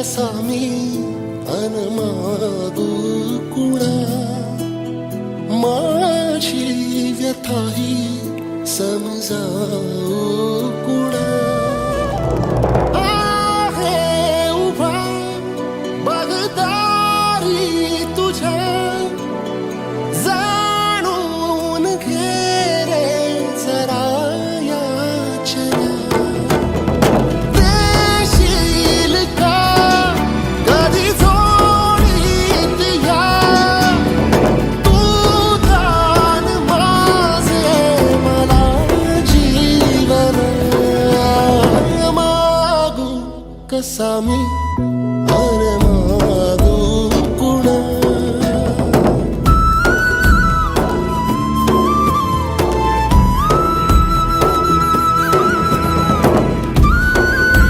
कसा मी अनमादू कुणा. माझी व्यथाही समजावू कुणा. आहे उभा बगदारी तुझ्या toques a